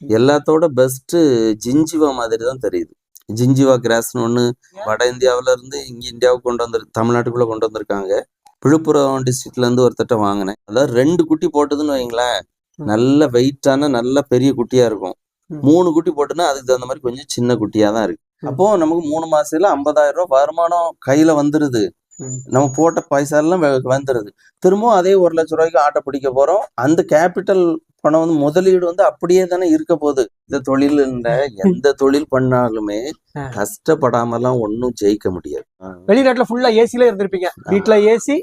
எல்லாத்தோட பெஸ்ட் ஜிஞ்சிவா மாதிரி தான் தெரியுது. ஜிஞ்சிவா கிராஸ்னு ஒன்று வட இந்தியாவுல இருந்து இங்க இந்தியாவுக்கு கொண்டு வந்து தமிழ்நாட்டுக்குள்ள கொண்டு வந்திருக்காங்க. விழுப்புரம் டிஸ்ட்ரிக்ட்ல இருந்து ஒருத்தட்ட வாங்கினேன். அதாவது ரெண்டு குட்டி போட்டதுன்னு வைங்களேன். நல்ல வெயிட்டான நல்ல பெரிய குட்டியா இருக்கும். மூணு குட்டி போட்டுன்னா அதுக்கு தகுந்த மாதிரி கொஞ்சம் சின்ன குட்டியா தான் இருக்கு. அப்போ நமக்கு மூணு மாசத்துல ஐம்பதாயிரம் ரூபாய் வருமானம் கையில வந்துருது. நம்ம போட்ட பைசா எல்லாம் வெ- வந்துருது. திரும்பவும் அதே ஒரு லட்ச ரூபாய்க்கு ஆட்டை பிடிக்க போறோம். அந்த கேபிட்டல் பணம் வந்து முதலீடு வந்து அப்படியே தானே இருக்க போகுது. இந்த தொழில் எந்த தொழில் பண்ணாலுமே ஆ. கஷ்டப்படாமலாம் ஒன்றும் ஜெயிக்க முடியாது. வெளிநாட்டுல ஃபுல்லா ஏசில இருந்திருப்பீங்க. வீட்ல ஏசி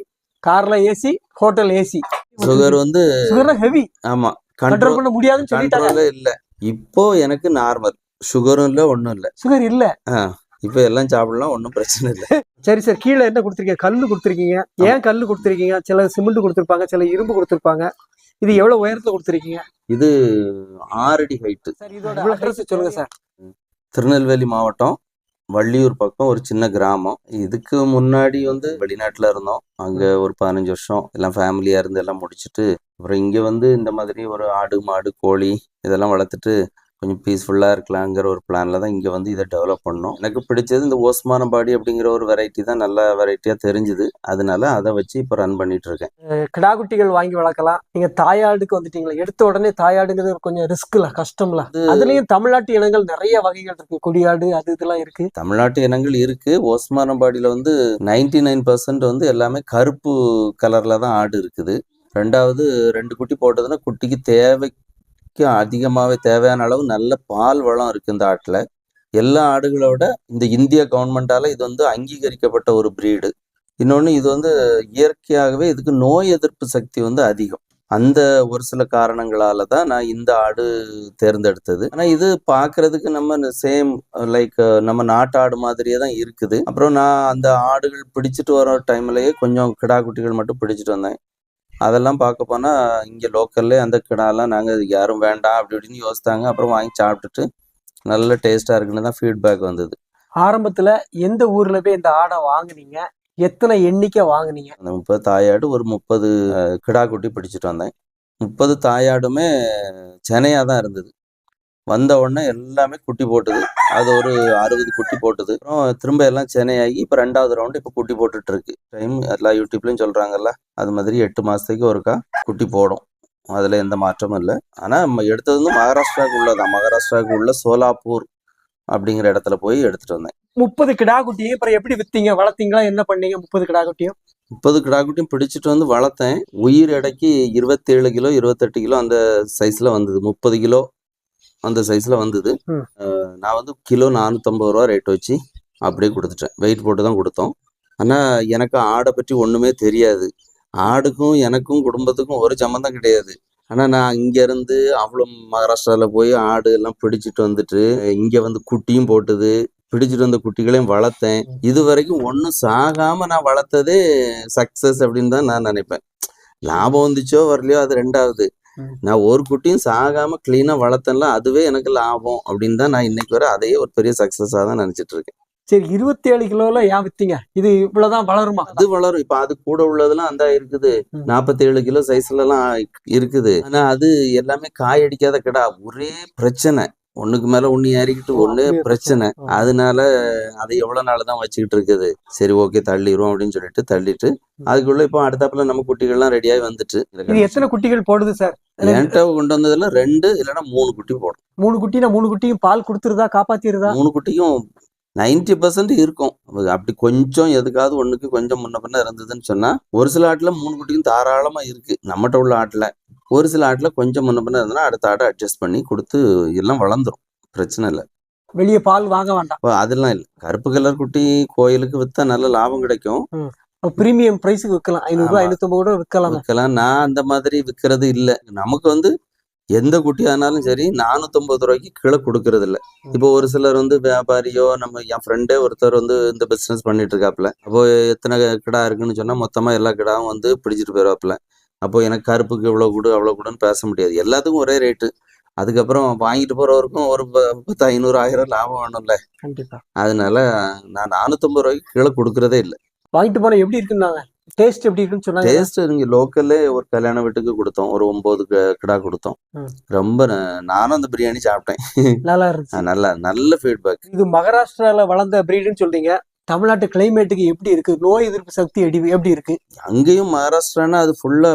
கார்ல ஏசி ஹோட்டல் ஏசி சுகர் வந்து சுகர் ஹெவி ஆமா. கண்ட்ரோல் பண்ண முடியாதுன்னு சொல்லிட்டாங்க. இல்ல. இப்போ எனக்கு நார்மல் சுகரும் இல்ல ஒன்றும் இல்ல. சுகர் இல்ல. இப்போ எல்லாம் சாப்பிடலாம் ஒன்றும் பிரச்சனை இல்லை. சரி சார். கீழே என்ன கொடுத்துருக்கீங்க? கல்லு கொடுத்துருக்கீங்க. ஏன் கல்லு கொடுத்துருக்கீங்க? சில சிமெண்ட் கொடுத்துருப்பாங்க சில இரும்பு கொடுத்துருப்பாங்க. இது எவ்வளவு உயரத்துல கொடுத்துருக்கீங்க? இது ஆறடி ஹைட்டு சார் இதோட அட்ரஸ் சொல்லுங்க சார். திருநெல்வேலி மாவட்டம் வள்ளியூர் பக்கம் ஒரு சின்ன கிராமம். இதுக்கு முன்னாடி வந்து வெளிநாட்டுல இருந்தோம். அங்க ஒரு பதினஞ்சு வருஷம் எல்லாம் ஃபேமிலியா இருந்து எல்லாம் முடிச்சுட்டு அப்புறம் இங்க வந்து இந்த மாதிரி ஒரு ஆடு மாடு கோழி இதெல்லாம் வளர்த்துட்டு கொஞ்சம் பீஸ்ஃபுல்லா இருக்கலாங்கிற ஒரு பிளான்ல தான் இங்க வந்து இதை டெவலப் பண்ணோம். எனக்கு பிடிச்சது இந்த ஓஸ்மானபாடி அப்படிங்கிற ஒரு வெரைட்டி தான் நல்ல வெரைட்டியா தெரிஞ்சுது. அதனால அதை வச்சு இப்போ ரன் பண்ணிட்டு இருக்கேன். கிடாகுட்டிகள் வாங்கி வளர்க்கலாம். நீங்க தாயாடுக்கு வந்துட்டீங்களா எடுத்த உடனே தாயாடுங்கிறது கொஞ்சம் ரிஸ்க்ல கஷ்டம்ல. அது- அதுலயும் தமிழ்நாட்டு இனங்கள் நிறைய வகைகள் இருக்கு. கொடியாடு அது இதெல்லாம் இருக்கு. தமிழ்நாட்டு இனங்கள் இருக்கு. ஓஸ்மானபாடியில் வந்து நைன்டி நைன் பர்சன்ட் வந்து எல்லாமே கருப்பு கலர்ல தான் ஆடு இருக்குது. ரெண்டாவது ரெண்டு குட்டி போட்டதுன்னா குட்டிக்கு ஆட்டுக்கு அதிகமாகவே தேவையான அளவு நல்ல பால் வளம் இருக்கு இந்த ஆட்டில். எல்லா ஆடுகளோட இந்த இந்திய கவர்மெண்ட்டால் இது வந்து அங்கீகரிக்கப்பட்ட ஒரு ப்ரீடு இன்னொன்று இது வந்து இயற்கையாகவே இதுக்கு நோய் எதிர்ப்பு சக்தி வந்து அதிகம். அந்த ஒரு சில காரணங்களால தான் நான் இந்த ஆடு தேர்ந்தெடுத்தது. ஆனால் இது பார்க்கறதுக்கு நம்ம சேம் லைக் நம்ம நாட்டு ஆடு மாதிரியே தான் இருக்குது. அப்புறம் நான் அந்த ஆடுகள் பிடிச்சிட்டு வர டைம்லயே கொஞ்சம் கிடா குட்டிகள் மட்டும் பிடிச்சிட்டு வந்தேன். அதெல்லாம் பார்க்க போனா இங்க லோக்கல்லே அந்த கிடாலாம் நாங்க யாரும் வேண்டாம் அப்படி இப்படின்னு யோசித்தாங்க. அப்புறம் வாங்கி சாப்பிட்டுட்டு நல்ல டேஸ்டா இருக்குன்னு தான் ஃபீட்பேக் வந்தது. ஆரம்பத்துல எந்த ஊர்ல போய் இந்த ஆடை வாங்குனீங்க? எத்தனை எண்ணிக்கை வாங்குனீங்க? அந்த முப்பது தாயாடு ஒரு முப்பது கிடா குட்டி பிடிச்சிட்டு வந்தேன். முப்பது தாயாடுமே செனையா தான் இருந்தது. வந்த உடனே எல்லாமே குட்டி போட்டுது. அது ஒரு அறுபது குட்டி போட்டுது. அப்புறம் திரும்ப எல்லாம் சென்னையாகி இப்போ ரெண்டாவது ரவுண்டு இப்போ குட்டி போட்டுட்டு இருக்கு டைம் எல்லா யூடியூப்லயும் சொல்றாங்கல்ல அது மாதிரி எட்டு மாசத்துக்கு ஒருக்கா குட்டி போடும். அதுல எந்த மாற்றமும் இல்லை. ஆனா நம்ம எடுத்தது வந்து மகாராஷ்டிராவுக்கு உள்ளதான். மகாராஷ்டிராவுக்கு உள்ள சோலாப்பூர் அப்படிங்கிற இடத்துல போய் எடுத்துட்டு வந்தேன். முப்பது கிடா குட்டியும் அப்புறம் எப்படி வித்தீங்க? வளர்த்தீங்களா? என்ன பண்ணீங்க முப்பது கிடா குட்டியும் முப்பது கிடாக்குட்டியும் பிடிச்சிட்டு வந்து வளர்த்தேன். உயிர் எடைக்கு இருபத்தேழு கிலோ இருபத்தெட்டு கிலோ அந்த சைஸ்ல வந்தது. முப்பது கிலோ அந்த சைஸ்ல வந்தது. நான் வந்து கிலோ நானூற்றம்பது ரூபா ரேட் வச்சு அப்படியே கொடுத்துட்டேன். வெயிட் போட்டு தான் கொடுத்தோம். ஆனால் எனக்கு ஆடை பற்றி ஒன்றுமே தெரியாது. ஆடுக்கும் எனக்கும் குடும்பத்துக்கும் ஒரு சம்மந்தம் கிடையாது. ஆனால் நான் இங்கேருந்து அவ்வளோ மகாராஷ்டிராவில் போய் ஆடு எல்லாம் பிடிச்சிட்டு வந்துட்டு இங்கே வந்து குட்டியும் போட்டுது பிடிச்சிட்டு வந்த குட்டிகளையும் வளர்த்தேன். இது வரைக்கும் ஒன்றும் சாகாம நான் வளர்த்ததே சக்சஸ் அப்படின்னு தான் நான் நினைப்பேன். லாபம் வந்துச்சோ வரலையோ அது ரெண்டாவது. நான் ஒரு குட்டியும் சாகாம கிளீனா வளர்த்தேன்ல அதுவே எனக்கு லாபம் அப்படின்னு தான் நான் இன்னைக்கு வரை அதையே ஒரு பெரிய சக்சஸா தான் நினைச்சிட்டு இருக்கேன். சரி இருபத்தி ஏழு கிலோல ஏன் வித்தீங்க? இது இவ்வளவுதான் வளருமா? அது வளரும். இப்ப அது கூட உள்ளதெல்லாம் அந்த இருக்குது. நாற்பத்தி ஏழு கிலோ சைஸ்ல எல்லாம் இருக்குது. ஆனா அது எல்லாமே காய் அடிக்காத கிடா. ஒரே பிரச்சனை. ஒண்ணுக்கு மேல ஒண்ணு ஏறிக்கிட்டு ஒண்ணே பிரச்சனை. அதனால அதை எவ்வளவு நாள் தான் வச்சுக்கிட்டு இருக்குது. சரி ஓகே தள்ளிடுவோம் அப்படின்னு சொல்லிட்டு தள்ளிட்டு அதுக்குள்ள இப்போ அடுத்தாப்புல நம்ம குட்டிகள்லாம் ரெடியாகி வந்துட்டு எத்தனை குட்டிகள் போடுது சார்? என்கிட்ட கொண்டு வந்ததுல ரெண்டு இல்லைன்னா மூணு குட்டி போடும். மூணு குட்டினா மூணு குட்டியும் பால் கொடுத்துருதா காப்பாத்திருதா? மூணு குட்டியும் நைன்டி பர்சன்ட் இருக்கும். அப்படி கொஞ்சம் எதுக்காவது ஒண்ணுக்கு கொஞ்சம் முன்ன பின்ன இருந்ததுன்னு சொன்னா ஒரு சில ஆட்டுல மூணு குட்டியும் தாராளமா இருக்கு. நம்மகிட்ட உள்ள ஆட்டுல. ஒரு சில ஆட்டுல கொஞ்சம் முன்ன பின்ன இருந்ததுன்னா அடுத்த ஆட்டை அட்ஜஸ்ட் பண்ணி கொடுத்து எல்லாம் வளர்ந்துரும். பிரச்சனை இல்லை. வெளியே பால் வாங்க வேண்டாம். அதெல்லாம் இல்லை. கருப்பு கலர் குட்டி கோயிலுக்கு வித்தா நல்ல லாபம் கிடைக்கும். பிரீமியம் பிரைஸுக்கு விற்கலாம் ஐநூறு ரூபாய் ஆமா. ஐநூத்தி ஐம்பது ரூபாய் விற்கலாம். விற்கலாம் நான் அந்த மாதிரி விற்கிறது இல்லை. நமக்கு வந்து எந்த குட்டி ஆனாலும் சரி நானூத்தொம்பது ரூபாய்க்கு கீழே கொடுக்கறது இல்ல. இப்போ ஒரு சிலர் வந்து வியாபாரியோ நம்ம என் ஃப்ரெண்டே ஒருத்தர் வந்து இந்த பிசினஸ் பண்ணிட்டு இருக்காப்புல. அப்போ எத்தனை கிடா இருக்குன்னு சொன்னா மொத்தமா எல்லா கிடாவும் வந்து பிடிச்சிட்டு போயிருவாப்புல. அப்போ எனக்கு கருப்புக்கு இவ்வளவு கொடு அவ்வளவு கொடுன்னு பேச முடியாது. எல்லாத்துக்கும் ஒரே ரேட்டு அதுக்கப்புறம் வாங்கிட்டு போறவருக்கும் ஒரு பத்து ஐநூறு ஆயிரம் லாபம் வேணும்ல. கண்டிப்பா. அதனால நான் நானூத்தொம்பது ரூபாய்க்கு கீழே கொடுக்கறதே இல்லை. வாங்கிட்டு போனா எப்படி இருக்குன்னாங்க? டேஸ்ட் எப்படி இருக்குன்னு சொன்னாங்க. டேஸ்ட் இங்க லோக்கல்லே ஒரு கல்யாண வீட்டுக்கு கொடுத்தோம். ஒரு ஒன்பது கிடா கொடுத்தோம். ரொம்ப நானும் அந்த பிரியாணி சாப்பிட்டேன். நல்லா இருந்துச்சு. நல்லா நல்ல ஃபீட்பேக் இது மகாராஷ்டிரால வளர்ந்த பிரீடுன்னு சொல்றீங்க. தமிழ்நாட்டு கிளைமேட்டுக்கு எப்படி இருக்கு? நோய் எதிர்ப்பு சக்தி எப்படி எப்படி இருக்கு? அங்கேயும் மகாராஷ்டிரானா அது ஃபுல்லா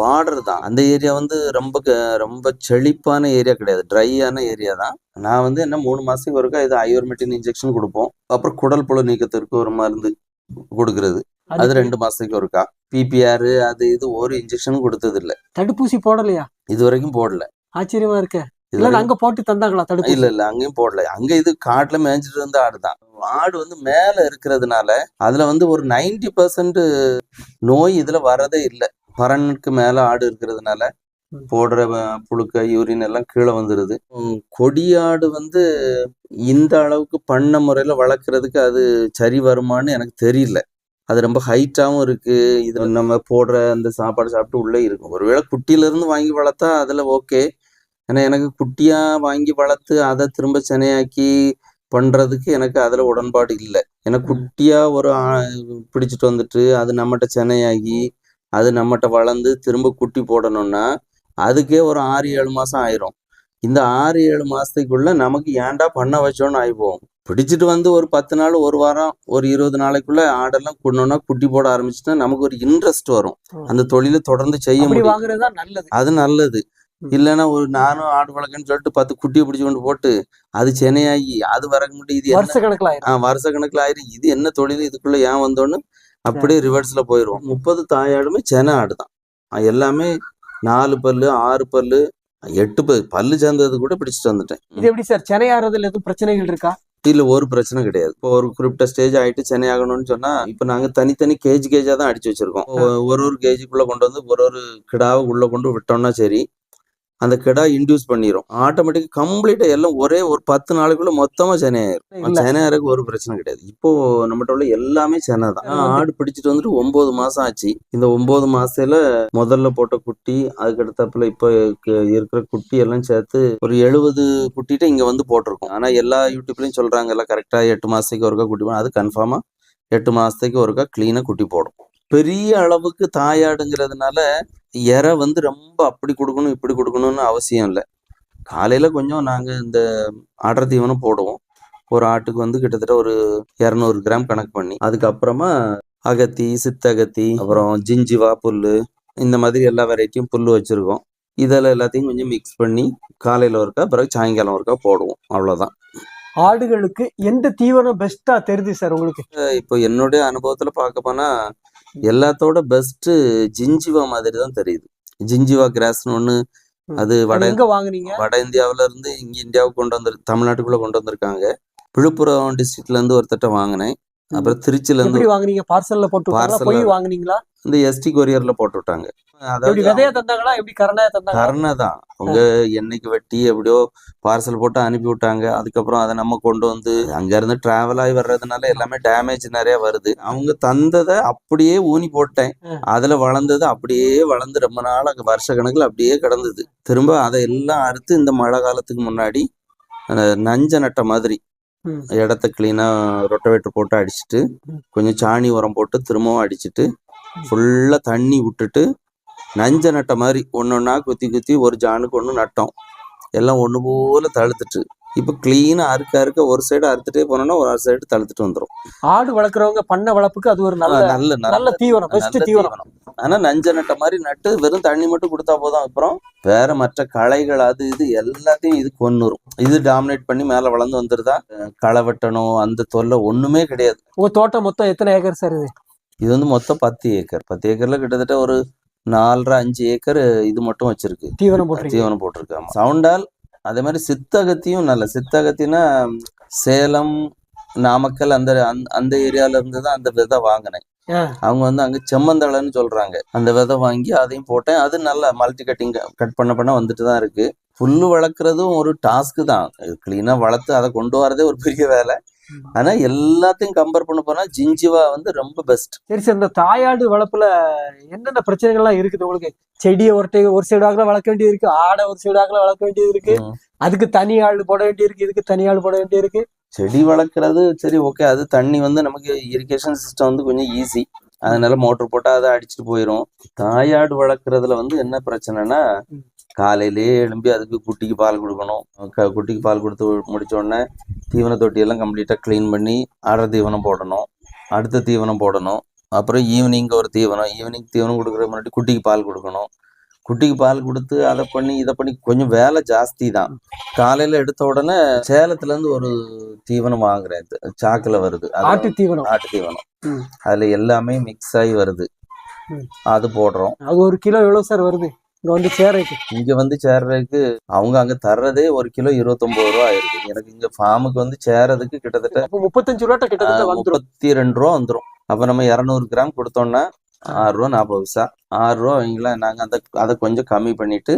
பார்டர் தான். அந்த ஏரியா வந்து ரொம்ப ரொம்ப செழிப்பான ஏரியா கிடையாது. ட்ரையான ஏரியா தான். நான் வந்து என்ன மூணு மாசத்துக்கு ஒருக்கா இது ஐவர்மெட்டின் இன்ஜெக்ஷன் கொடுப்போம். அப்புறம் குடல் புழு நீக்கத்திற்கு ஒரு மருந்து கொடுக்கறது. அது ரெண்டு மாசத்துக்கு ஒருக்கா. பிபிஆர் அது இது ஒரு இன்ஜெக்ஷனும் கொடுத்தது இல்ல தடுப்பூசி போடலையா? இது வரைக்கும் போடல. ஆச்சரியமா இருக்க. இல்ல அங்க போட்டு தந்தாங்களா தடுப்பூசி? இல்ல இல்ல அங்கேயும் போடல. அங்க இது காட்டுல மேய்ஞ்சிட்டு இருந்த ஆடு தான் ஆடு வந்து மேல இருக்கிறதுனால அதுல வந்து ஒரு 90% பர்சன்ட் நோய் இதுல வரதே இல்லை. பரனுக்கு மேல ஆடு இருக்கிறதுனால. போடுற புழுக்க யூரின் எல்லாம் கீழே வந்துடுது கொடியாடு வந்து இந்த அளவுக்கு பண்ண முறையில வளர்க்கறதுக்கு அது சரி வருமான்னு எனக்கு தெரியல. அது ரொம்ப ஹைட்டாவும் இருக்கு. இது நம்ம போடுற அந்த சாப்பாடு சாப்பிட்டு உள்ளே இருக்கும். ஒருவேளை குட்டியில இருந்து வாங்கி வளர்த்தா அதுல ஓகே. ஏன்னா எனக்கு குட்டியா வாங்கி வளர்த்து அதை திரும்ப செனையாக்கி பண்றதுக்கு எனக்கு அதுல உடன்பாடு இல்லை ஏன்னா. குட்டியா ஒரு பிடிச்சிட்டு வந்துட்டு அது நம்மகிட்ட செனையாகி அது நம்மகிட்ட வளர்ந்து திரும்ப குட்டி போடணும்னா அதுக்கே ஒரு ஆறு ஏழு மாசம் ஆயிரும் இந்த ஆறு ஏழு மாசத்துக்குள்ள நமக்கு ஏன்டா பண்ண வச்சோன்னு ஆயிப்போம் பிடிச்சிட்டு வந்து ஒரு பத்து நாள் ஒரு வாரம் ஒரு இருபது நாளைக்குள்ள ஆடெல்லாம் கொண்டோம்னா குட்டி போட ஆரம்பிச்சுட்டா நமக்கு ஒரு இன்ட்ரெஸ்ட் வரும். அந்த தொழிலை தொடர்ந்து செய்ய முடியும் அது நல்லது. இல்லைன்னா ஒரு நானும் ஆடு வளர்க்கன்னு சொல்லிட்டு பத்து குட்டியை பிடிச்சு கொண்டு போட்டு அது சென்னையாகி அது வரக்க முடியும் இது வருஷ கணக்குல ஆஹ் வருஷ கணக்குல ஆயிரும். இது என்ன தொழில்? இதுக்குள்ள ஏன் வந்தோன்னு அப்படியே ரிவர்ஸ்ல போயிரும். முப்பது தாயாடுமே சென ஆடு தான் எல்லாமே நாலு பல்லு ஆறு பல்லு எட்டு பல்லு பல்லு சேர்ந்தது கூட பிடிச்சிட்டு வந்துட்டேன். இது எப்படி சார்? சென்னையாறதுல எதுவும் பிரச்சனைகள் இருக்கா? இல்ல ஒரு பிரச்சனை கிடையாது. இப்போ ஒரு குறிப்பிட்ட ஸ்டேஜ் ஆயிட்டு சென்னை ஆகணும்னு சொன்னா இப்போ நாங்க தனித்தனி கேஜ் கேஜா தான் அடிச்சு வச்சிருக்கோம். ஒரு ஒரு கேஜுக்குள்ள கொண்டு வந்து ஒரு ஒரு கிடாவை உள்ள கொண்டு விட்டோம்னா சரி அந்த கிடா இன்டியூஸ் பண்ணிரும். ஆட்டோமேட்டிக் கம்ப்ளீட்டா எல்லாம் ஒரே ஒரு பத்து நாளைக்குள்ள மொத்தமா சென்னை ஆயிரும். சென்னை ஒரு பிரச்சனை கிடையாது. இப்போ நம்மகிட்ட உள்ள எல்லாமே சென்னை தான். ஆடு பிடிச்சிட்டு வந்துட்டு ஒன்பது மாசம் ஆச்சு. இந்த ஒன்பது மாசத்துல முதல்ல போட்ட குட்டி அதுக்கு அடுத்தாப்புல இப்போ இருக்கிற குட்டி எல்லாம் சேர்த்து ஒரு எழுபது குட்டிட்ட இங்க வந்து போட்டிருக்கோம். ஆனா எல்லா யூடியூப்லயும் சொல்றாங்க எல்லாம் கரெக்டா எட்டு மாசத்துக்கு ஒருக்கா குட்டி அது கன்ஃபார்மா எட்டு மாசத்துக்கு ஒருக்கா கிளீனா குட்டி போடும். பெரிய அளவுக்கு தாயாடுங்கிறதுனால இறை வந்து ரொம்ப அப்படி கொடுக்கணும் இப்படி கொடுக்கணும்னு அவசியம் இல்லை. காலையில கொஞ்சம் நாங்க இந்த அடர் தீவனம் போடுவோம். ஒரு ஆட்டுக்கு வந்து கிட்டத்தட்ட ஒரு இரநூறு கிராம் கணக்கு பண்ணி அதுக்கப்புறமா அகத்தி சித்தகத்தி அப்புறம் ஜிஞ்சிவா புல்லு இந்த மாதிரி எல்லா வெரைட்டியும் புல்லு வச்சிருக்கோம். இதில் எல்லாத்தையும் கொஞ்சம் மிக்ஸ் பண்ணி காலையில் ஒருக்கா பிறகு சாயங்காலம் ஒருக்கா போடுவோம். அவ்வளோதான் ஆடுகளுக்கு எந்த தீவனம் பெஸ்டா தெரியுது சார் உங்களுக்கு? இப்போ என்னுடைய அனுபவத்தில் பார்க்க போனா எல்லாத்தோட பெஸ்ட்டு ஜிஞ்சிவா மாதிரி தான் தெரியுது. ஜிஞ்சிவா கிராஸ்னு ஒன்று அது வட எங்க வாங்குனீங்க? வட இந்தியாவுல இருந்து இங்க இந்தியாவுக்கு கொண்டு வந்து தமிழ்நாட்டுக்குள்ள கொண்டு வந்திருக்காங்க. விழுப்புரம் டிஸ்ட்ரிக்ட்ல இருந்து ஒருத்தட்ட வாங்கினேன். அப்புறம் திருச்சில இருந்து வாங்குனீங்க? பார்சல்ல போட்டு விட்டாங்களா? Parcel போய் ல- வாங்குனீங்களா இந்த எஸ்டி கொரியர்ல போட்டு விட்டாங்க. அதாவது விதையா தந்தாங்களா? எப்படி கரணாயா தந்தாங்களா? கருணை தான். அவங்க என்னைக்கு வெட்டி எப்படியோ பார்சல் போட்டு அனுப்பி விட்டாங்க. அதுக்கப்புறம் அதை நம்ம கொண்டு வந்து அங்க இருந்து டிராவல் ஆகி வர்றதுனால எல்லாமே டேமேஜ் நிறைய வருது. அவங்க தந்ததை அப்படியே ஊனி போட்டேன். அதுல வளர்ந்தது அப்படியே வளர்ந்து ரொம்ப நாள் அங்க வருஷ கணக்குல அப்படியே கிடந்தது. திரும்ப அதை எல்லாம் அறுத்து இந்த மழை காலத்துக்கு முன்னாடி நஞ்ச நட்ட மாதிரி. இடத்த கிளீனா ரொட்டவேட்டர் போட்டு அடிச்சிட்டு. கொஞ்சம் சாணி உரம் போட்டு திரும்பவும் அடிச்சிட்டு ஃபுல்லா தண்ணி விட்டுட்டு நஞ்ச நட்ட மாதிரி ஒன்னொன்னா குத்தி குத்தி ஒரு ஜானுக்கு ஒன்று நட்டோம். எல்லாம் ஒன்று போல தழுத்துட்டு. இப்போ கிளீனா அறுக்க அறுக்க ஒரு சைடு அறுத்துட்டே போனோம்னா ஒரு சைடு தழுத்துட்டு வந்துடும் ஆடு வளர்க்குறவங்க பண்ண வளர்ப்புக்கு அது ஒரு நல்ல நல்ல நல்ல தீவனம் பெஸ்ட் தீவனம். தீவனம். ஆனா நஞ்ச நட்ட மாதிரி நட்டு வெறும் தண்ணி மட்டும் கொடுத்தா போதும். அப்புறம் வேற மற்ற களைகள் அது இது எல்லாத்தையும் இது கொன்னுரும். இது டாமினேட் பண்ணி மேல வளர்ந்து வந்துருதா? களை வெட்டணும் அந்த தொல்லை ஒண்ணுமே கிடையாது. உங்க தோட்டம் மொத்தம் எத்தனை ஏக்கர் சார் இது? இது வந்து மொத்தம் பத்து ஏக்கர். பத்து ஏக்கர்ல கிட்டத்தட்ட ஒரு நாலரை அஞ்சு ஏக்கர் இது மட்டும் வச்சிருக்கு. தீவனம் போட்டிருக்கீங்க. தீவனம் போட்டிருக்காங்க சவுண்டால் அதே மாதிரி சித்தகத்தியும் நல்ல சித்தகத்தினா சேலம் நாமக்கல் அந்த அந்த- ஏரியால இருந்து தான் அந்த விதை வாங்கினேன். அவங்க வந்து அங்க செம்மந்தளன்னு சொல்றாங்க. அந்த விதை வாங்கி அதையும் போட்டேன். அது நல்ல மல்டி கட்டிங் கட் பண்ண பண்ண வந்துட்டு தான் இருக்கு. புல்லு வளர்க்குறதும் ஒரு டாஸ்க் தான். கிளீனா வளர்த்து அதை கொண்டு வரதே ஒரு பெரிய வேலை. ஆனா எல்லாத்தையும் கம்பேர் பண்ண போனா ஜிஞ்சிவா வந்து ரொம்ப பெஸ்ட் சரி சார். இந்த தாயாடு வளர்ப்புல என்னென்ன பிரச்சனைகள்லாம் இருக்குது உங்களுக்கு? செடியை ஒரு ஒரு சைடு ஆகல வளர்க்க வேண்டியது இருக்கு ஆடை ஒரு சைடு ஆகல வளர்க்க வேண்டியது இருக்கு அதுக்கு தனி ஆள் போட வேண்டியிருக்கு. இதுக்கு தனி ஆள் போட வேண்டியிருக்கு. செடி வளர்க்குறது சரி ஓகே அது தண்ணி வந்து நமக்கு இரிகேஷன் சிஸ்டம் வந்து கொஞ்சம் ஈஸி அதனால மோட்டர் போட்டா அதை அடிச்சுட்டு போயிரும். தாயாடு வளர்க்குறதுல வந்து என்ன பிரச்சனைனா. காலையிலேயே எழும்பி அதுக்கு குட்டிக்கு பால் கொடுக்கணும். குட்டிக்கு பால் கொடுத்து முடிச்ச உடனே தீவன தொட்டியெல்லாம் கம்ப்ளீட்டா க்ளீன் பண்ணி அரை தீவனம் போடணும். அடுத்த தீவனம் போடணும். அப்புறம் ஈவினிங் ஒரு தீவனம். ஈவினிங் தீவனம் கொடுக்குற முன்னாடி குட்டிக்கு பால் கொடுக்கணும். குட்டிக்கு பால் கொடுத்து அதை பண்ணி இதை பண்ணி கொஞ்சம் வேலை ஜாஸ்தி தான். காலையில எடுத்த உடனே சேலத்துல இருந்து ஒரு தீவனம் வாங்குறேன். சாக்குல வருது. ஆட்டு தீவனம். ஆட்டு தீவனம். அதுல எல்லாமே மிக்ஸ் ஆகி வருது. அது போடுறோம். அது ஒரு கிலோ எவ்வளவு சார் வருது? இங்க வந்து சேரைக்கு இங்க வந்து சேர்றதுக்கு அவங்க அங்க தர்றதே ஒரு கிலோ இருபத்தொன்பது ரூபா ஆயிருக்கு. எனக்கு இங்க ஃபார்முக்கு வந்து சேர்றதுக்கு கிட்டத்தட்ட முப்பத்தஞ்சு ரூபாட்ட கிட்டத்தட்ட முப்பத்தி ரெண்டு ரூபா வந்துரும். அப்ப நம்ம இரநூறு கிராம் கொடுத்தோம்னா ஆறு ரூபா நாற்பது பைசா. ஆறு ரூபா வைங்களா நாங்க அந்த அதை கொஞ்சம் கம்மி பண்ணிட்டு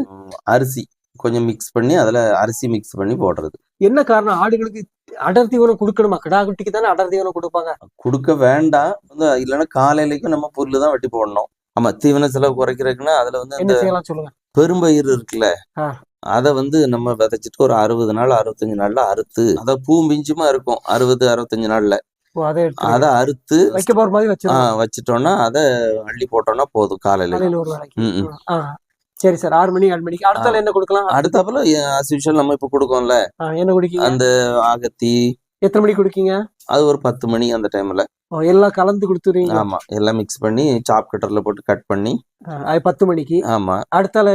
அரிசி கொஞ்சம் மிக்ஸ் பண்ணி அதுல அரிசி மிக்ஸ் பண்ணி போடுறது. என்ன காரணம்? ஆடுகளுக்கு அடர் தீவனம் கொடுக்கணுமா? கிடா குட்டிக்கு தானே அடர் தீவனம் கொடுப்பாங்க. கொடுக்க வேண்டாம். வந்து இல்லைன்னா காலையிலைக்கும் நம்ம புல்லு தான் வெட்டி போடணும். ஆமா தீவன செலவு குறைக்கிறதுக்குன்னா அதுல வந்து என்ன செய்யலாம் சொல்லுங்க. பெரும்பயிர் இருக்குல்ல. அத வந்து நம்ம விதைச்சிட்டு ஒரு அறுபது நாள் அறுபத்தஞ்சு நாள்ல அறுத்து அத பூ பிஞ்சுமா இருக்கும் அறுபது அறுபத்தஞ்சு நாள்ல. அதை அறுத்து வைக்க போற மாதிரி வச்சிட்டோம்னா அத அள்ளி போட்டோம்னா போதும் காலையில சரி சார் ஆறு மணி ஏழு மணிக்கு. அடுத்தால என்ன கொடுக்கலாம்? அடுத்தாப்புல usual நம்ம இப்ப கொடுக்கோம்ல. என்ன குடிக்கீங்க? அந்த ஆகத்தி. எத்தனை மணிக்கு குடிக்கீங்க? அது ஒரு பத்து மணி அந்த டைம்ல எல்லாம் கலந்து கொடுத்துருவீங்க ஆமா எல்லாம் மிக்ஸ் பண்ணி சாப் கட்டர்ல போட்டு கட் பண்ணி. பத்து மணிக்கு. ஆமா. அடுத்தால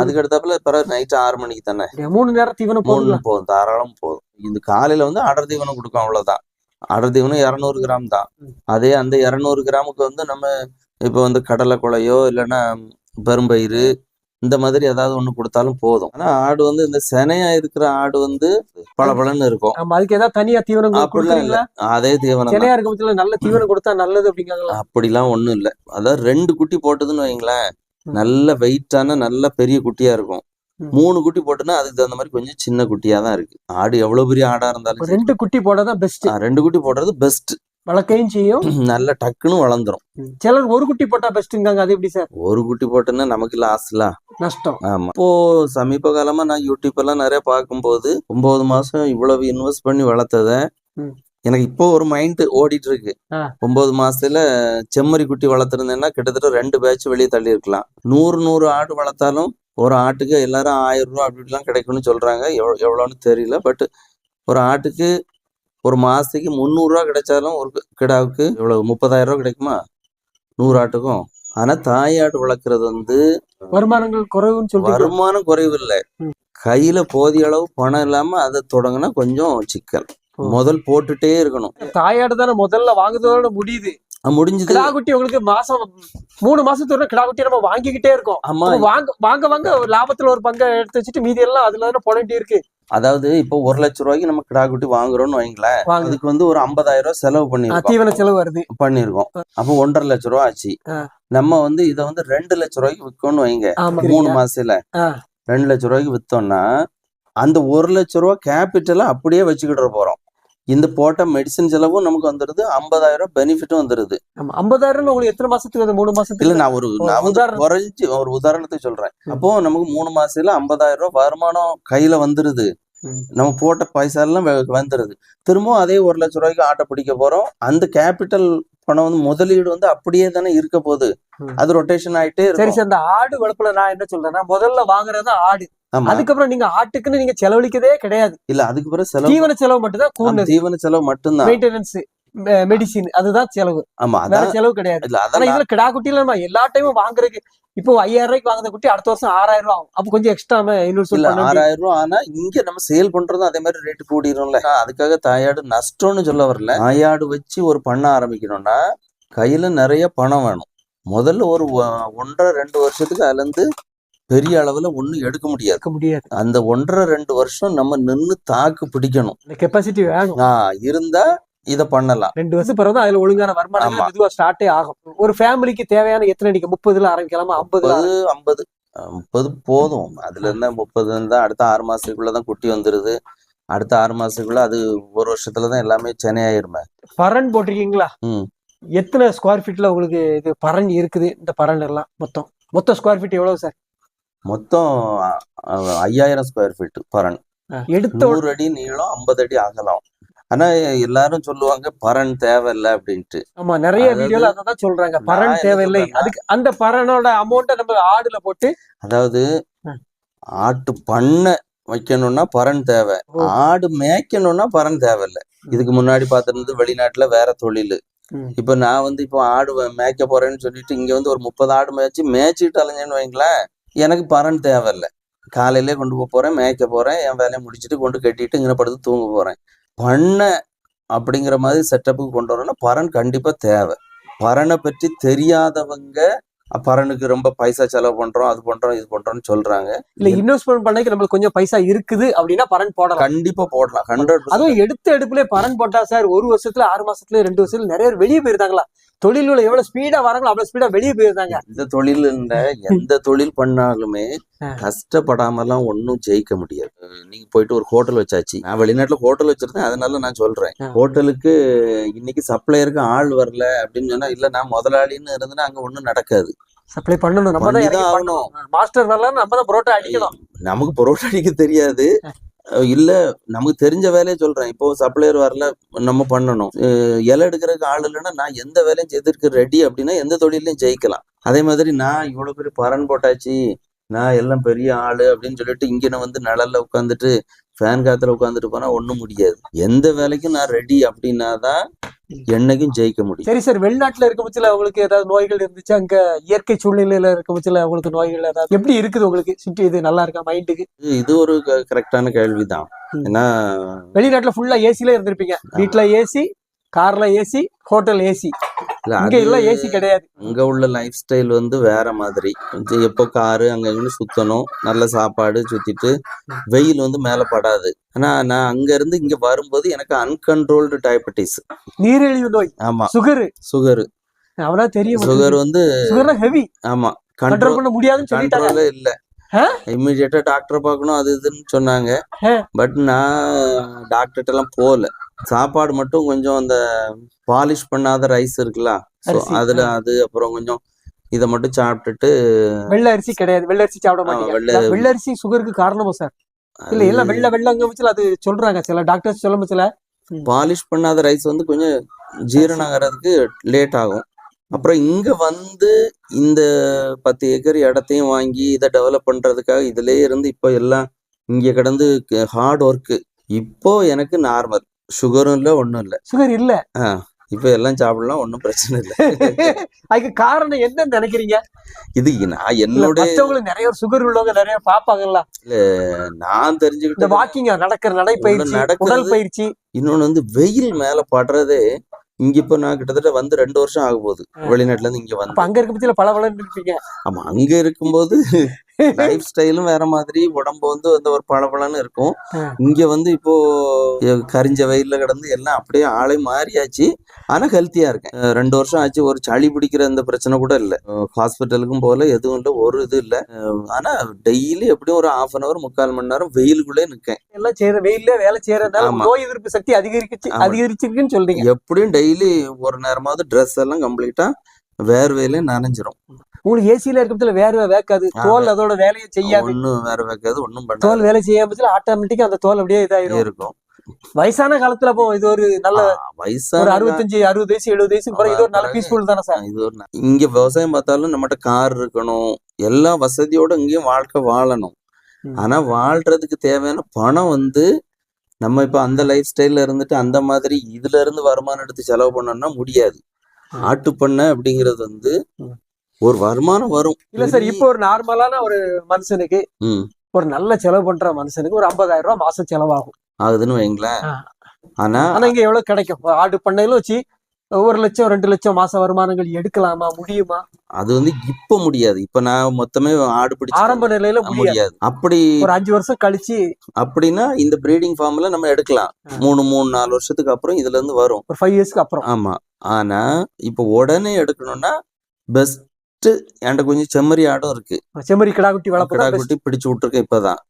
அதுக்கு அடுத்தாப்புல பிறகு நைட் ஆறு மணிக்கு தானே? மூணு நேரம் தீவனம் மூணு போதும் தாராளம் போதும். இந்த காலையில வந்து அடர் தீவனம் கொடுக்கும் அவ்வளவுதான். அடர் தீவனம் இரநூறு கிராம் தான். அதே அந்த இரநூறு கிராமுக்கு வந்து நம்ம இப்போ வந்து கடலை குலையோ இல்லைன்னா பெரும்பயிறு இந்த மாதிரி ஏதாவது ஒண்ணு கொடுத்தாலும் போதும். ஆனா ஆடு வந்து இந்த செனையா இருக்கிற ஆடு வந்து பளபளன்னு இருக்கும். அதுக்கு ஏதாவது தனியா தீவனம் அப்படிலாம் இல்ல. அதே தீவனம். சிலையா இருக்க பட்சத்துல நல்ல தீவனம் கொடுத்தா நல்லது அப்படிங்காங்களா அப்படிலாம் ஒண்ணும் இல்ல. அதாவது ரெண்டு குட்டி போட்டதுன்னு வைங்களேன். நல்ல வெயிட்டான நல்ல பெரிய குட்டியா இருக்கும். மூணு குட்டி போட்டுன்னா அதுக்கு தகுந்த மாதிரி கொஞ்சம் சின்ன குட்டியா தான் இருக்கு. ஆடு எவ்வளவு பெரிய ஆடா இருந்தாலும். ரெண்டு குட்டி போடாதான் பெஸ்ட் ரெண்டு குட்டி போடுறது பெஸ்ட் வளர்க்கையும் செய்யும். நல்ல டக்குன்னு வளர்ந்துரும். சிலர் ஒரு குட்டி போட்டா பெஸ்ட்ங்காங்க அது எப்படி சார்? ஒரு குட்டி போட்டுன்னா நமக்கு லாஸ்ல நஷ்டம். ஆமா. இப்போ சமீப காலமா நான் யூடியூப் எல்லாம் நிறைய பார்க்கும்போது ஒன்பது மாசம் இவ்வளவு இன்வெஸ்ட் பண்ணி வளர்த்தத. எனக்கு இப்போ ஒரு மைண்ட் ஓடிட்டு இருக்கு. ஒன்பது மாசத்துல செம்மறி குட்டி வளர்த்துருந்தேன்னா கிட்டத்தட்ட ரெண்டு பேட்ச் வெளியே தள்ளி இருக்கலாம் நூறு நூறு ஆடு வளர்த்தாலும் ஒரு ஆட்டுக்கு எல்லாரும் ஆயிரம் ரூபா அப்படி இப்படிலாம் கிடைக்கும்னு சொல்றாங்க. எவ்வளோ எவ்வளோன்னு தெரியல. பட் ஒரு ஆட்டுக்கு ஒரு மாசத்துக்கு முந்நூறுரூவா கிடைச்சாலும் ஒரு கிடாவுக்கு எவ்வளவு? முப்பதாயிரம் ரூபா கிடைக்குமா? நூறு ஆட்டுக்கும். ஆனா தாயாடு வளர்க்குறது வந்து வருமானங்கள் குறைவுன்னு சொல்றீங்க வருமானம் குறைவு இல்லை. கையில போதிய அளவு பணம் இல்லாம அதை தொடங்கினா கொஞ்சம் சிக்கல். முதல் போட்டுட்டே இருக்கணும். தாயாடு தானே முதல்ல வாங்குறதோட முடியுது. முடிஞ்சது. கிடா குட்டி உங்களுக்கு மாசம் மூணு மாசத்தோட கிடா குட்டி நம்ம வாங்கிக்கிட்டே இருக்கோம். ஆமா. வாங்க வாங்க வாங்க ஒரு லாபத்துல ஒரு பங்கை எடுத்து வச்சுட்டு மீதி எல்லாம் அதுல தானே புரண்டி இருக்கு. அதாவது இப்போ ஒரு லட்ச ரூபாய்க்கு நம்ம கிடா குட்டி வாங்குறோம்னு வைங்களேன் வாங்க அதுக்கு வந்து ஒரு ஐம்பதாயிரம் ரூபாய் செலவு பண்ணிருக்கோம் தீவன செலவு வருது. பண்ணிருக்கோம் அப்போ ஒன்றரை லட்ச ரூபா ஆச்சு. நம்ம வந்து இதை வந்து ரெண்டு லட்ச ரூபாய்க்கு விற்கணும்னு வைங்க. மூணு மாசத்துல. ரெண்டு லட்ச ரூபாய்க்கு வித்தோம்னா அந்த ஒரு லட்ச ரூபா கேபிட்டலை அப்படியே வச்சுக்கிட்டு போறோம். இந்த போட்ட மெடிசன் செலவும் நமக்கு வந்துருது ஐம்பதாயிரம் பெனிஃபிட்டும் வந்துருது ஐம்பதாயிரம் உங்களுக்கு எத்தனை மாசத்துக்கு மூணு இல்ல மாசத்துக்கு நான் ஒரு நான் உதாரணம். குறைஞ்சு ஒரு உதாரணத்தை சொல்றேன். அப்போ நமக்கு மூணு மாசத்துல ஐம்பதாயிரம் ரூபாய் வருமானம் கையில வந்துருது. நம்ம போட்ட பைசா எல்லாம் வந்துருது. திரும்பவும் அதே ஒரு லட்ச ரூபாய்க்கு ஆட்டை பிடிக்க போறோம். அந்த கேபிட்டல் பணம் வந்து முதலீடு வந்து அப்படியே தானே இருக்க போகுது. அது ரொட்டேஷன் ஆயிட்டே சரி இந்த ஆடு வளர்ப்புல நான் என்ன சொல்றேன்னா முதல்ல வாங்குறது ஆடு. அதுக்கப்புறம் நீங்க ஆட்டுக்குன்னு நீங்க செலவழிக்கதே கிடையாது. இல்ல அதுக்கு பிறகு செலவு தீவன செலவு மட்டும் தான் ஆமா, கூடுனது. தீவன செலவு மட்டும்தான். மெயின்டெனன்ஸ் மெடிசின் அதுதான் செலவு. ஆமா அதான். செலவு கிடையாது. ஆனா இதுல கிடா குட்டியில நம்ம எல்லா டைமும் வாங்குறதுக்கு இப்போ ஐயாயிரம் ரூபாய்க்கு வாங்குற குட்டி அடுத்த வருஷம் ஆறாயிரம் ரூபாய் ஆகும். அப்ப கொஞ்சம் எக்ஸ்ட்ரா இன்வெஸ்ட் இல்ல. ஆறாயிரம் ரூபாய் ஆனா இங்க நம்ம சேல் பண்றதும் அதே மாதிரி ரேட் கூடிரும்ல அதுக்காக தாயாடு நஷ்டம்னு சொல்ல வரல. தாயாடு வச்சு ஒரு பண்ண ஆரம்பிக்கணும்னா கையில நிறைய பணம் வேணும். முதல்ல ஒரு ஒன்றரை ரெண்டு வருஷத்துக்கு அதுல இருந்து பெரிய அளவுல ஒண்ணும் எடுக்க முடியாது. இருக்க முடியாது. அந்த ஒன்றரை ரெண்டு வருஷம் நம்ம நின்னு தாக்கு பிடிக்கணும். இந்த கெப்பாசிட்டி வேணும். இருந்தா இத பண்ணலாம். ரெண்டு வருஷம் பிறகு அதுல ஒழுங்கான வருமானம். மெதுவா ஸ்டார்ட்டே ஆகும். ஒரு ஃபேமிலிக்கு தேவையான எத்தனை அடிக்க? முப்பதுல ஆரம்பிக்கலாமா? ஐம்பது அஹ் முப்பது போதும். அதுல இருந்தா முப்பது இருந்தா அடுத்த ஆறு மாசத்துக்குள்ளதான் குட்டி வந்துருது. அடுத்த ஆறு மாசத்துக்குள்ள அது ஒரு வருஷத்துலதான் எல்லாமே சென்னையாயிருமே பரன் போட்டிருக்கீங்களா. எத்தனை ஸ்கொயர் ஃபீட்ல உங்களுக்கு இது பரன் இருக்குது? இந்த பரன் எல்லாம் மொத்தம். மொத்தம் ஸ்கொயர் ஃபீட் எவ்வளவு சார் மொத்தம் ஐயாயிரம் ஸ்கொயர் ஃபீட் பரன் எடுத்த நூறு அடி நீளம் ஐம்பது அடி அகலம். ஆனா எல்லாரும் சொல்லுவாங்க பரன் தேவையில்ல அப்படின்ட்டு. ஆமா நிறைய அதாவது வீடியோல அதான் சொல்றாங்க பரன் தேவையில்லை. அதுக்கு அந்த பரனோட அமௌண்ட்டை நம்ம ஆடுல போட்டு அதாவது. ஆட்டு பண்ணை வைக்கணும்னா பரன் தேவை. ஆடு மேய்க்கணும்னா பரன் தேவையில்ல. இதுக்கு முன்னாடி பார்த்திருந்தது வெளிநாட்டுல வேற தொழில். இப்ப நான் வந்து இப்போ ஆடு மேய்க்க போறேன்னு சொல்லிட்டு இங்க வந்து ஒரு முப்பது ஆடு மேய்ச்சி மேய்ச்சிட்டு அலைஞ்சேன்னு வைங்களேன். எனக்கு பரன் தேவையில்ல. காலையிலே கொண்டு போக போறேன் மேய்க்க போறேன் என் வேலையை முடிச்சுட்டு கொண்டு கட்டிட்டு இங்கே படுத்து தூங்க போறேன். பண்ணை அப்படிங்கிற மாதிரி செட்டப்புக்கு கொண்டு வரணும்னா பரன் கண்டிப்பா தேவை. பரனை பற்றி தெரியாதவங்க பரனுக்கு ரொம்ப பைசா செலவு பண்றோம் அது பண்றோம் இது பண்றோம்னு சொல்றாங்க. இல்ல இன்வெஸ்ட்மெண்ட் பண்ணைக்கு நம்மளுக்கு கொஞ்சம் பைசா இருக்குது அப்படின்னா பரன் போடலாம். கண்டிப்பா போடலாம் ஹண்ட்ரட் அதுவும் எடுத்த எடுப்புல பரன் போட்டா சார் ஒரு வருஷத்துல ஆறு மாசத்துல ரெண்டு வருஷத்துல நிறைய பேர் வெளியே போயிருந்தாங்களா? தொழில்ல எவ்வளவு ஸ்பீடா வராங்களோ அவ்வளவு ஸ்பீடா வெளியே போயிருந்தாங்க. எந்த தொழில் எந்த தொழில் பண்ணாலுமே ஆ. கஷ்டப்படாமலாம் ஒன்றும் ஜெயிக்க முடியாது. நீங்க போயிட்டு ஒரு ஹோட்டல் வச்சாச்சு. நான் வெளிநாட்டுல ஹோட்டல் வச்சிருந்தேன். அதனால நான் சொல்றேன். ஹோட்டலுக்கு இன்னைக்கு சப்ளையருக்கு ஆள் வரல அப்படின்னு சொன்னா இல்ல நான் முதலாளின்னு இருந்தேன்னா அங்க ஒண்ணும் நடக்காது. சப்ளை பண்ணணும். நம்ம தான் ஆகணும். மாஸ்டர் வரலாம் நம்ம தான் புரோட்டா அடிக்கணும். நமக்கு பரோட்டா அடிக்க தெரியாது. இல்ல நமக்கு தெரிஞ்ச வேலையை சொல்றேன். இப்போ சப்ளையர் வரல நம்ம பண்ணணும். இலை எடுக்கிறதுக்கு ஆள் இல்லைன்னா நான் எந்த வேலையும் செய்திருக்க ரெடி அப்படின்னா எந்த தொழிலையும் ஜெயிக்கலாம். அதே மாதிரி நான் இவ்வளோ பெரிய பரன் போட்டாச்சு நான் எல்லாம் பெரிய ஆளு அப்படின்னு சொல்லிட்டு இங்க நான் வந்து நிழல்ல உட்காந்துட்டு ஃபேன் காத்துல உட்காந்துட்டு போனா ஒண்ணும் முடியாது. எந்த வேலைக்கும் நான் ரெடி அப்படின்னா தான் என்னைக்கும் ஜெயிக்க முடியும். சரி சார். வெளிநாட்டுல இருக்க பட்சத்துல உங்களுக்கு ஏதாவது நோய்கள் இருந்துச்சு? அங்க இயற்கை சூழ்நிலையில இருக்க பட்சத்துல உங்களுக்கு நோய்கள் ஏதாவது எப்படி இருக்குது உங்களுக்கு? சுற்றி இது நல்லா இருக்கா? மைண்டுக்கு இது- ஒரு கரெக்டான கேள்விதான். ஏன்னா வெளிநாட்டுல ஃபுல்லா ஏசில இருந்திருப்பீங்க. வீட்டுல ஏசி கார்ல ஏசி ஹோட்டல் ஏசி அது- எல்லாம் ஏசி கிடையாது. அங்க உள்ள லைஃப் ஸ்டைல் வந்து வேற மாதிரி. கொஞ்சம் எப்போ காரு அங்க சுத்தணும். நல்ல சாப்பாடு சுத்திட்டு வெயில் வந்து மேல படாது. ஆனா நான் அங்க இருந்து இங்க வரும்போது எனக்கு அன்கன்ட்ரோல்டு டயபெட்டிஸ் நீரிழிவு நோய். ஆமா. சுகர். சுகர். அவனா தெரியும். சுகர் வந்து சுகர்னா ஹெவி ஆமா. கண்ட்ரோல் பண்ண முடியாதுன்னு சொல்லிட்டாங்க. இல்ல. ஆ? இம்மிடியட்டா டாக்டர் பார்க்கணும் அது இதுன்னு சொன்னாங்க. பட் நான் டாக்டர்கிட்ட எல்லாம் போகல. சாப்பாடு மட்டும் கொஞ்சம் அந்த பாலிஷ் பண்ணாத ரைஸ் இருக்குல்ல அதுல அது அப்புறம் கொஞ்சம் இதை மட்டும் சாப்பிட்டுட்டு வெள்ளை அரிசி கிடையாது. வெள்ளை அரிசி சாப்பிட மாட்டீங்க. வெள்ளை- அரிசி சுகருக்கு காரணமா சார் இல்ல எல்லாம் வெள்ளை வெள்ளங்க வச்சுல அது சொல்றாங்க. சில டாக்டர்ஸ் சொல்ல பட்சல பாலிஷ் பண்ணாத ரைஸ் வந்து கொஞ்சம் ஜீரணம் ஆகிறதுக்கு லேட் ஆகும். அப்புறம் இங்க வந்து இந்த பத்து ஏக்கர் இடத்தையும் வாங்கி இதை டெவலப் பண்றதுக்காக இதுலயே இருந்து இப்போ எல்லாம் இங்க கிடந்து ஹார்ட் ஒர்க்கு இப்போ எனக்கு நார்மல் சுகரும் இல்லை ஒன்றும் இல்லை. சுகர் இல்ல. இப்போ எல்லாம் சாப்பிடலாம் ஒன்றும் பிரச்சனை இல்லை. அதுக்கு காரணம் என்னன்னு நினைக்கிறீங்க? இது நான் என்னோட நிறைய சுகர் உள்ளவங்க நிறைய பாப்பாங்கல்ல நான் தெரிஞ்சுக்கிட்ட வாக்கிங் நடக்கிற நடைப்பயிற்சி உடல் பயிற்சி. இன்னொன்னு வந்து வெயில் மேல படுறதே இங்க இப்ப நான் கிட்டத்தட்ட வந்து ரெண்டு வருஷம் ஆக போகுது. ஆ. வெளிநாட்டுல இருந்து இங்க வந்து. அங்க இருக்க பட்சத்துல பல பலன்னு இருப்பீங்க ஆமா அங்க இருக்கும்போது லைஃப் ஸ்டைலும் வேற மாதிரி உடம்பு வந்து அந்த ஒரு பளபளன்னு இருக்கும். இங்க வந்து இப்போ கரிஞ்ச வெயில்ல கிடந்து எல்லாம் அப்படியே ஆளே மாறியாச்சு. ஆனா ஹெல்த்தியா இருக்கேன். ரெண்டு வருஷம் ஆச்சு ஒரு சளி பிடிக்கிற அந்த பிரச்சனை கூட இல்ல. ஹாஸ்பிட்டலுக்கும் போல எதுவும் இல்ல ஒரு இது இல்ல. ஆனா டெய்லி எப்படியும் ஒரு ஹாஃப் அன் அவர் முக்கால் மணி நேரம் வெயிலுக்குள்ளே நிக்கேன். எல்லாம் செய்யற வெயில்ல வேலை செய்யறதுனால ஆமா. நோய் எதிர்ப்பு சக்தி அதிகரிச்சு. அதிகரிச்சிருக்குன்னு சொல்றீங்க. எப்படியும் டெய்லி ஒரு நேரமாவது ட்ரெஸ் எல்லாம் கம்ப்ளீட்டா வேர்வையில நனைஞ்சிரும். உங்களுக்கு ஏசியில இருக்க பட்சத்துல வேர்வை வேக்காது. தோல் அதோட வேலையை செய்யாது. ஒண்ணும் வேற வைக்காது ஒண்ணும் தோல் வேலை செய்யாம ஆட்டோமேட்டிக்கா அந்த தோல் அப்படியே இதாயிரும். இருக்கும். வயசான காலத்துல அப்போ இது ஒரு நல்ல ஒரு வயசான அறுபத்தஞ்சு அறுபது வயசு எழுபது பிறகு இது ஒரு நல்ல பீஸ்ஃபுல் தானே சார்? இது ஒரு இங்க விவசாயம் பார்த்தாலும் நம்மகிட்ட கார் இருக்கணும். எல்லா வசதியோட இங்கேயும் வாழ்க்கை வாழணும். ஆனா வாழ்றதுக்கு தேவையான பணம் வந்து நம்ம இப்ப அந்த லைஃப் ஸ்டைல்ல இருந்துட்டு அந்த மாதிரி இதுல இருந்து வருமானம் எடுத்து செலவு பண்ணோம்னா முடியாது. ஆட்டு பண்ணை அப்படிங்கிறது வந்து. ஒரு வருமானம் வரும். இல்ல சார் இப்போ ஒரு நார்மலான ஒரு மனுஷனுக்கு ஒரு நல்ல செலவு பண்ற மனுஷனுக்கு ஒரு ஐம்பதாயிரம் ரூபாய் மாசம் செலவாகும். ஆகுதுன்னு வைங்களேன். ஆனா ஆனா இங்க எவ்வளவு கிடைக்கும்? ஆடு பண்ணையில வச்சு ஒரு லட்சம் ரெண்டு லட்சம் மாச வருமானங்கள் எடுக்கலாமா? முடியுமா? அது வந்து இப்ப முடியாது. இப்ப நான் மொத்தமே ஆடு பிடிச்சு ஆரம்ப நிலையில முடியாது. அப்படி ஒரு அஞ்சு வருஷம் கழிச்சு அப்படின்னா இந்த பிரீடிங் ஃபார்ம்ல நம்ம எடுக்கலாம். மூணு மூணு நாலு வருஷத்துக்கு அப்புறம் இதுல இருந்து வரும். ஒரு ஃபைவ் இயர்ஸ்க்கு அப்புறம். ஆமா. ஆனா இப்ப உடனே எடுக்கணும்னா பெஸ்ட் என்கிட்ட கொஞ்சம் செம்மறி ஆடும் இருக்கு செம்மறி கிடாக்குட்டி வளர்ப்பு கிடா தான் best. குட்டி பிடிச்சு விட்டுருக்கேன் இப்பதான்.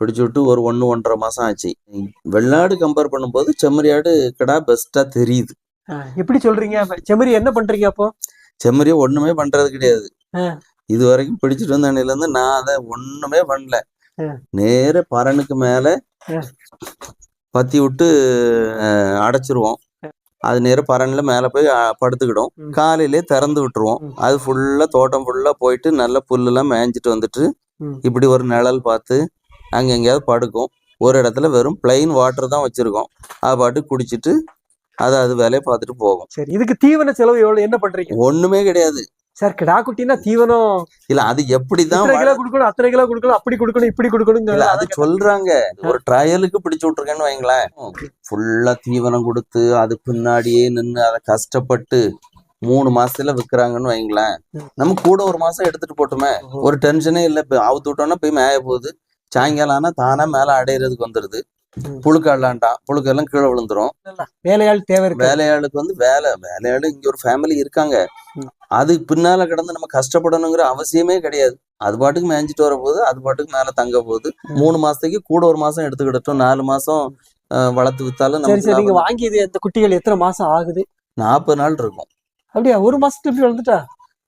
பிடிச்சு விட்டு ஒரு ஒண்ணு ஒன்றரை மாசம் ஆச்சு வெள்ளாடு கம்பேர் பண்ணும்போது செம்மறி ஆடு கிடா பெஸ்டா தெரியுது எப்படி சொல்றீங்க செம்மறி என்ன பண்றீங்க அப்போ செம்மறியை ஒண்ணுமே பண்றது கிடையாது. இது வரைக்கும் பிடிச்சிட்டு வந்த அன்னையில இருந்து நான் அதை ஒண்ணுமே பண்ணல. நேர பரனுக்கு மேல. பத்தி விட்டு அடைச்சிருவோம் அது நேரம் பரனில் மேலே போய் படுத்துக்கிடும். காலையிலே திறந்து விட்டுருவோம். அது ஃபுல்லாக தோட்டம் ஃபுல்லாக போயிட்டு நல்ல புல்லெல்லாம் மேய்ஞ்சிட்டு வந்துட்டு. இப்படி ஒரு நிழல் பார்த்து அங்கே எங்கேயாவது படுக்கும். ஒரு இடத்துல வெறும் பிளைன் வாட்டர் தான் வச்சுருக்கோம். அது பாட்டு குடிச்சிட்டு அதை அது வேலையை பார்த்துட்டு போகும். சரி. இதுக்கு தீவன செலவு எவ்வளவு? என்ன பண்றீங்க? ஒன்றுமே கிடையாது. சார் கிடா குட்டினா தீவனம். இல்லை அது எப்படி தான் இத்தனை கிலோ கொடுக்கணும் அத்தனை கிலோ கொடுக்கணும் அப்படி கொடுக்கணும் இப்படி கொடுக்கணும் இல்ல அது சொல்றாங்க. ஒரு ட்ரையலுக்கு பிடிச்சு விட்டுருக்கேன்னு வைங்களேன். ஃபுல்லா தீவனம் கொடுத்து அது பின்னாடியே நின்று அதை கஷ்டப்பட்டு மூணு மாசத்துல விக்கிறாங்கன்னு வைங்களேன். நம்ம கூட ஒரு மாசம் எடுத்துட்டு போட்டுமே. ஒரு டென்ஷனே இல்ல அவுத்து விட்டோம்னா போய் மேய போகுது. சாயங்காலம் ஆனா தானா மேல அடையிறதுக்கு வந்துருது. புழுக்காடலான்ட்டான் புழுக்கெல்லாம் கீழே விழுந்துரும். வேலையாள் தேவை வேலையாளுக்கு வந்து வேலை. வேலையாளு இங்க ஒரு ஃபேமிலி இருக்காங்க. ம். அது பின்னால கிடந்து நம்ம கஷ்டப்படணுங்கிற அவசியமே கிடையாது. அது பாட்டுக்கு மேய்ஞ்சிட்டு வர போகுது அது பாட்டுக்கு மேல தங்க போகுது. மூணு மாசத்துக்கு கூட ஒரு மாசம் எடுத்துக்கிட்டோம் நாலு மாசம் வளர்த்து வித்தாலும் நீங்க வாங்கியது இந்த குட்டிகள் எத்தனை மாசம் ஆகுது? நாற்பது நாள் இருக்கும். அப்படியா? ஒரு மாசத்துல இப்படி வளர்ந்துட்டா?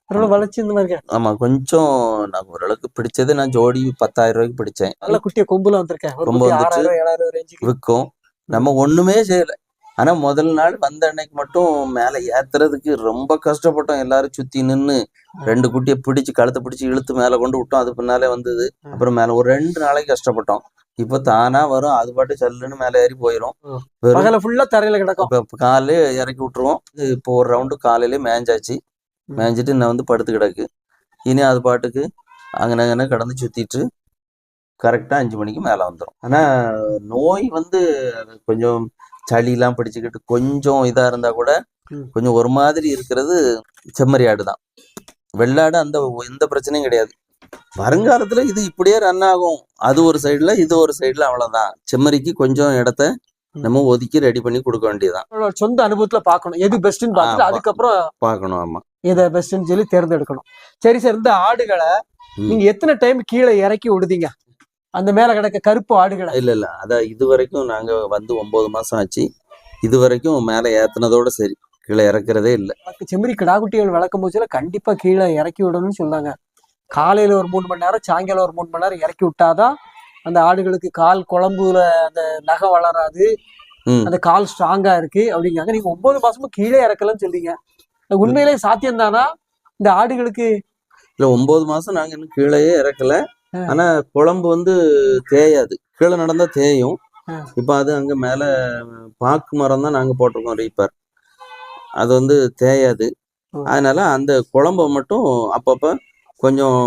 ஓரளவு வளர்ச்சி இந்த மாதிரி? ஆமா கொஞ்சம் நான் ஓரளவுக்கு பிடிச்சது நான் ஜோடி பத்தாயிரம் ரூபாய்க்கு பிடிச்சேன். நல்ல குட்டிய கொம்புல வந்திருக்கேன். குட்டி வந்துச்சு. ஏழாயிரம் விற்கும். நம்ம ஒண்ணுமே செய்யல. ஆனா முதல் நாள் வந்த அன்னைக்கு மட்டும் மேல ஏத்துறதுக்கு ரொம்ப கஷ்டப்பட்டோம். எல்லாரும் சுத்தி நின்னு ரெண்டு குட்டியை பிடிச்சு கழுத்தை பிடிச்சு இழுத்து மேல கொண்டு விட்டோம். அது பின்னாலே வந்தது. அப்புறம் மேல ஒரு ரெண்டு நாளைக்கு கஷ்டப்பட்டோம். இப்போ தானா வரும். அது பாட்டு சல்லுன்னு மேல ஏறி போயிடும் ம். வெறும் பகல ஃபுல்லா தரையில கிடக்கும். இப்ப காலையிலே இறக்கி விட்டுருவோம். இப்போ ஒரு ரவுண்டு காலையிலே மேய்ஞ்சாச்சு ம். மேய்ஞ்சிட்டு இன்னும் வந்து படுத்து கிடக்கு. இனி அது பாட்டுக்கு அங்கன அங்கன கடந்து சுத்திட்டு கரெக்டா அஞ்சு மணிக்கு மேல வந்துடும் ஆனா நோய் வந்து கொஞ்சம் சளியெல்லாம் பிடிச்சுக்கிட்டு கொஞ்சம் இதா இருந்தா கூட. கொஞ்சம் ஒரு மாதிரி இருக்கிறது செம்மறி ஆடு தான். வெள்ளாடு அந்த எந்த பிரச்சனையும் கிடையாது. வருங்காலத்துல இது இப்படியே ரன் ஆகும். அது ஒரு சைடுல இது ஒரு சைடுல அவ்வளவுதான். செம்மறிக்கு கொஞ்சம் இடத்த நம்ம ஒதுக்கி ரெடி பண்ணி கொடுக்க வேண்டியதுதான். உங்களோட சொந்த அனுபவத்துல பாக்கணும் எது பெஸ்ட்னு பார்த்துட்டு. அதுக்கப்புறம் பார்க்கணும் ஆமா. எதை பெஸ்ட்னு சொல்லி தேர்ந்தெடுக்கணும். சரி சார். இந்த ஆடுகளை. நீங்க எத்தனை டைம் கீழே இறக்கி விடுதீங்க? அந்த மேல கிடக்க கருப்பு ஆடுகளை. இல்ல இல்ல. அதான் இது வரைக்கும் நாங்க வந்து ஒன்பது மாசம் ஆச்சு. இது வரைக்கும் மேல ஏத்துனதோட சரி. கீழே இறக்குறதே இல்ல. செம்மறி கிடாக்குட்டிகள் வளர்க்கும் போச்சுல கண்டிப்பா கீழே இறக்கி விடணும்னு சொன்னாங்க காலையில ஒரு மூணு மணி நேரம் சாயங்காலம் ஒரு மூணு மணி நேரம் இறக்கி விட்டாதான் அந்த ஆடுகளுக்கு கால் குழம்புல அந்த நகை வளராது. அந்த கால் ஸ்ட்ராங்கா இருக்கு அப்படிங்காங்க நீங்க ஒன்பது மாசமும் கீழே இறக்கலன்னு சொல்றீங்க. உண்மையிலே சாத்தியம் தானா இந்த ஆடுகளுக்கு இல்ல ஒன்பது மாசம் நாங்க இன்னும் கீழேயே இறக்கல. ஆனா குழம்பு வந்து தேயாது. கீழே நடந்தா தேயும். இப்ப அது அங்க மேல பாக்கு மரம் தான் நாங்க போட்டிருக்கோம் ரீப்பர் அது வந்து தேயாது. அதனால அந்த குழம்ப மட்டும் அப்பப்ப கொஞ்சம்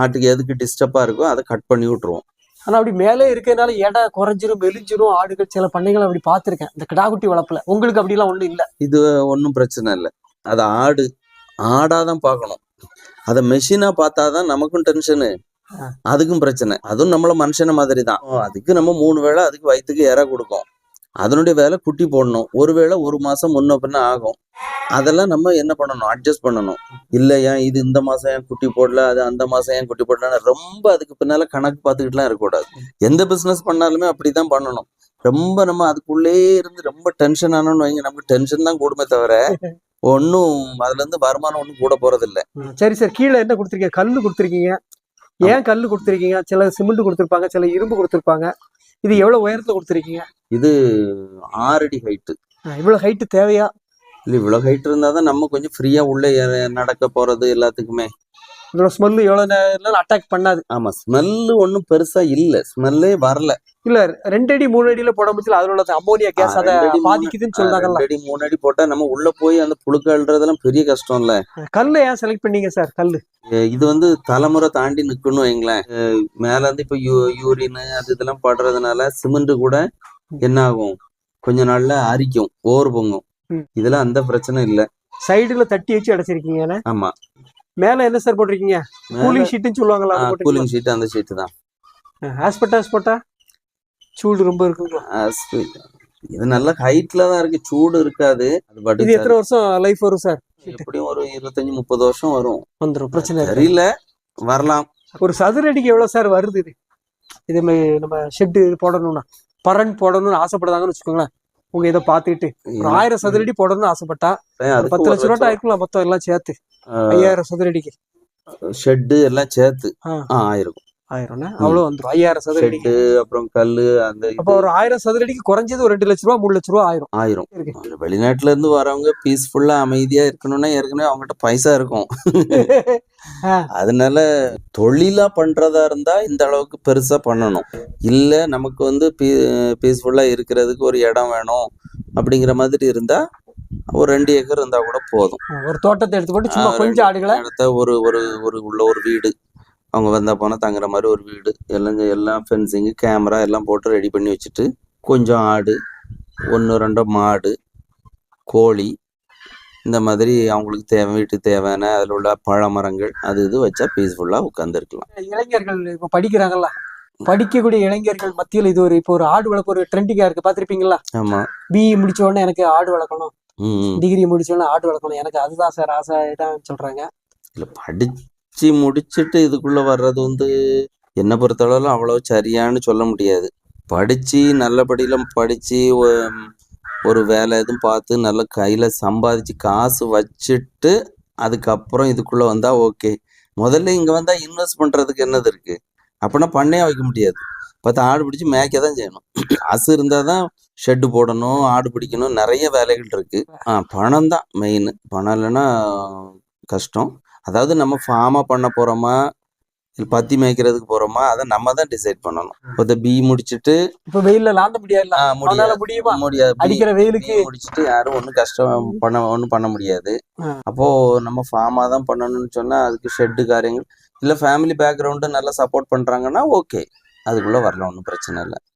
ஆட்டுக்கு எதுக்கு டிஸ்டர்பா இருக்கோ அதை கட் பண்ணி விட்டுருவோம். ஆனா அப்படி மேலே இருக்கிறதுனால எடை குறைஞ்சிரும் மெலிஞ்சிரும் ஆடுகள் சில பண்ணைகள் அப்படி பார்த்திருக்கேன். இந்த கிடாக்குட்டி வளர்ப்புல. உங்களுக்கு அப்படிலாம் ஒண்ணும் இல்ல? இது ஒன்றும் பிரச்சனை இல்லை. அது ஆடு ஆடாதான் பார்க்கணும். அதை மெஷினா பார்த்தாதான் நமக்கும் டென்ஷனு. அதுக்கும் பிரச்சனை. அதுவும் நம்மள மனுஷன மாதிரி தான் அதுக்கு நம்ம மூணு வேளை அதுக்கு வயிற்றுக்கு இற கொடுக்கும். அதனுடைய வேலை குட்டி போடணும். ஒரு வேளை ஒரு மாசம் முன்ன பின்ன ஆகும். அதெல்லாம் நம்ம என்ன பண்ணணும்? அட்ஜஸ்ட் பண்ணணும். இல்ல ஏன் இது இந்த மாசம் ஏன் குட்டி போடல அது அந்த மாசம் ஏன் குட்டி போடல ரொம்ப அதுக்கு பின்னால கணக்கு பார்த்துக்கிட்டுலாம் இருக்கக்கூடாது. எந்த பிசினஸ் பண்ணாலுமே அப்படிதான் பண்ணணும். ரொம்ப நம்ம அதுக்குள்ளே இருந்து ரொம்ப டென்ஷன் ஆனோம்னு வைங்க நமக்கு டென்ஷன் தான் கூடுமே தவிர ஒன்றும் அதுல இருந்து வருமானம் ஒன்றும் கூட போறது இல்ல சரி சார். கீழே என்ன கொடுத்துருக்கீங்க? கல்லு கொடுத்துருக்கீங்க. ஏன் கல்லு கொடுத்துருக்கீங்க? சில சிமெண்ட் கொடுத்துருப்பாங்க சில இரும்பு கொடுத்துருப்பாங்க. இது எவ்வளவு உயரத்துல கொடுத்துருக்கீங்க? இது ஆறடி ஹைட்டு இவ்வளவு ஹைட்டு தேவையா? இல்ல இவ்வளவு ஹைட் இருந்தா தான் நம்ம கொஞ்சம் ஃப்ரீயா உள்ள நடக்க போறது எல்லாத்துக்குமே. இவ்வளவு ஸ்மெல்லு எவ்வளவு நேரம் அட்டாக் பண்ணாது. ஆமா ஸ்மெல்லு ஒன்றும் பெருசா இல்ல. ஸ்மெல்லே வரல. இல்ல ரெண்டு அடி மூணு அடியில போட முடியல அதுல உள்ள அமோனியா கேஸ் அதை பாதிக்குதுன்னு சொன்னாங்கல்ல ரெண்டு அடி மூணு அடி போட்டா நம்ம உள்ள போய் அந்த புழுக்க அள்ளுறதெல்லாம் பெரிய கஷ்டம்ல. கல்லு ஏன் செலக்ட் பண்ணீங்க சார் கல்லு. இது வந்து தலைமுறை தாண்டி நிக்கணும் வைங்களேன். மேல இருந்து இப்ப யூ யூரின் அது இதெல்லாம் படுறதுனால சிமெண்ட் கூட என்ன ஆகும்? கொஞ்ச நாள்ல அரிக்கும் ஓர் பொங்கும். இதெல்லாம் அந்த பிரச்சனை இல்ல. சைடுல தட்டி வச்சு அடைச்சிருக்கீங்க ஆமா. மேல என்ன சார் போட்டிருக்கீங்க? கூலிங் ஷீட்னு போட்டிருக்கீங்களா? கூலிங் ஷீட் அந்த ஷீட் தான். ஆஸ்பெட்டாஸ் போட்டா? சூடு ரொம்ப இருக்குங்களா? இது நல்ல ஹைட்ல தான் இருக்கு. சூடு இருக்காது. அது இது எத்தனை வருஷம் லைஃப் வரும் சார் எப்படியும் ஒரு இருபத்தஞ்சு முப்பது வருஷம் வரும். வந்துடும் பிரச்சனை இல்லை. தெரியல. வரலாம். ஒரு சதுர அடிக்கு எவ்வளவு சார் வருது இது? இதே மாதிரி நம்ம ஷெட்டு போடணும்னா பரன் போடணும்னு ஆசைப்படுறாங்கன்னு வச்சுக்கோங்களேன். உங்க இதை பார்த்துக்கிட்டு ஒரு ஆயிரம் சதுர அடி போடணும்னு ஆசைப்பட்டா பத்து லட்ச ரூபா ஆயிருக்கும்ல மொத்தம் எல்லாம் சேர்த்து. ஐயாயிரம் சதுர அடிக்கு ஷெட்டு எல்லாம் சேர்த்து ஆயிருக்கும். ஆயிரம்னா அவ்வளவு வந்துரும். ஐயாயிரம் சதுர அடிக்கு அப்புறம் கல்லு அந்த அப்போ ஒரு ஆயிரம் சதுர அடிக்கு குறைஞ்சது ஒரு ரெண்டு லட்ச ரூபா மூணு லட்ச ரூபா ஆயிரும். ஆயிரும். வெளிநாட்டுல இருந்து வரவங்க பீஸ்ஃபுல்லா அமைதியா இருக்கணும்னா ஏற்கனவே அவங்ககிட்ட பைசா இருக்கும். அதனால தொழிலா பண்றதா இருந்தா இந்த அளவுக்கு பெருசா பண்ணணும். இல்ல நமக்கு வந்து பீ பீஸ்ஃபுல்லா இருக்கிறதுக்கு ஒரு இடம் வேணும் அப்படிங்கிற மாதிரி இருந்தா ஒரு ரெண்டு ஏக்கர் இருந்தா கூட போதும். ஒரு தோட்டத்தை எடுத்து போட்டு சும்மா கொஞ்சம் ஆடுகளை. இடத்த ஒரு ஒரு ஒரு உள்ள ஒரு வீடு. அவங்க வந்தா போனா தங்குற மாதிரி ஒரு வீடு எல்லாம் எல்லாம் ஃபென்சிங்கு கேமரா எல்லாம் போட்டு ரெடி பண்ணி வச்சுட்டு கொஞ்சம் ஆடு ஒன்று ரெண்டோ மாடு கோழி இந்த மாதிரி அவங்களுக்கு தேவை வீட்டுக்கு தேவையான அதில் உள்ள பழ மரங்கள் அது இது வச்சா பீஸ்ஃபுல்லாக உட்காந்துருக்கலாம் இளைஞர்கள் இப்ப படிக்கிறாங்கல்ல படிக்கக்கூடிய இளைஞர்கள் மத்தியில் இது ஒரு இப்போ ஒரு ஆடு வளர்ப்பு ஒரு ட்ரெண்டிங்கா இருக்கு பாத்திருப்பீங்களா ஆமாம் பிஇ முடிச்ச உடனே எனக்கு ஆடு வளர்க்கணும். டிகிரி முடிச்ச உடனே ஆடு வளர்க்கணும் எனக்கு அதுதான் சார் ஆசை தான் சொல்றாங்க. இல்லை படித்து முடிச்சுட்டு இதுக்குள்ளே வர்றது வந்து என்னை பொறுத்தளவில் அவ்வளோ சரியான்னு சொல்ல முடியாது. படித்து நல்லபடியில் படித்து ஒரு வேலை எதுவும் பார்த்து நல்லா கையில் சம்பாதிச்சு காசு வச்சுட்டு அதுக்கப்புறம் இதுக்குள்ளே வந்தால் ஓகே. முதல்ல இங்கே வந்தால் இன்வெஸ்ட் பண்ணுறதுக்கு என்னது இருக்குது அப்படின்னா பண்ணே வைக்க முடியாது. பார்த்து ஆடு பிடிச்சி மேய்க்க தான் செய்யணும். காசு இருந்தால் தான் ஷெட்டு போடணும் ஆடு பிடிக்கணும் நிறைய வேலைகள் இருக்கு. ஆ பணம் தான் மெயின் பணம் இல்லைன்னா கஷ்டம். அதாவது நம்ம ஃபார்மாக பண்ண இல்லை பத்தி மேய்க்கிறதுக்கு போகிறோமா அதை நம்ம தான் டிசைட் பண்ணணும். இப்போ பி முடிச்சுட்டு இப்ப வெயில்ல லாந்த முடியாது முடியுமா? முடியாது. அடிக்கிற வெயிலுக்கு. முடிச்சுட்டு யாரும் ஒன்றும் கஷ்டம் பண்ண ஒன்றும் பண்ண முடியாது. அப்போ நம்ம ஃபார்மாக தான் பண்ணணும்னு சொன்னா அதுக்கு ஷெட்டு காரியங்கள் இல்லை ஃபேமிலி பேக்ரவுண்டு நல்லா சப்போர்ட் பண்றாங்கன்னா ஓகே அதுக்குள்ள வரலாம் ஒன்றும் பிரச்சனை இல்லை.